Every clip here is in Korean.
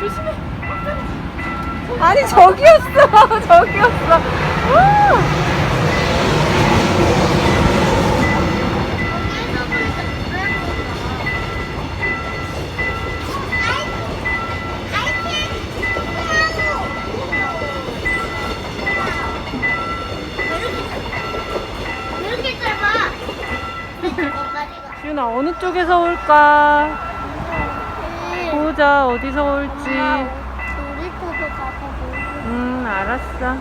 조심해. 아니 저기였어 저기였어 우! 이렇게 짧아. 지훈아 어느 쪽에서 올까 보자 어디서 올지. 놀이터도 가보고. 음 알았어.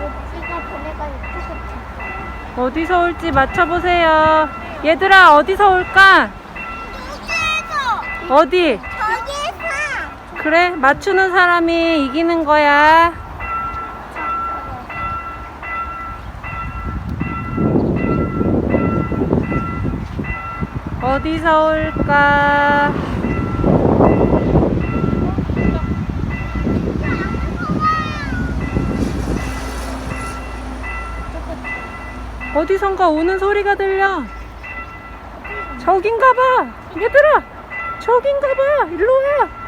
오빠가 보내가 예쁘겠다. 어디서 올지 맞춰보세요. 얘들아 어디서 올까? 어디? 저기에서. 그래 맞추는 사람이 이기는 거야. 어디서 올까 어디선가 오는 소리가 들려. 저긴가 봐. 얘들아 저긴가 봐. 일로 와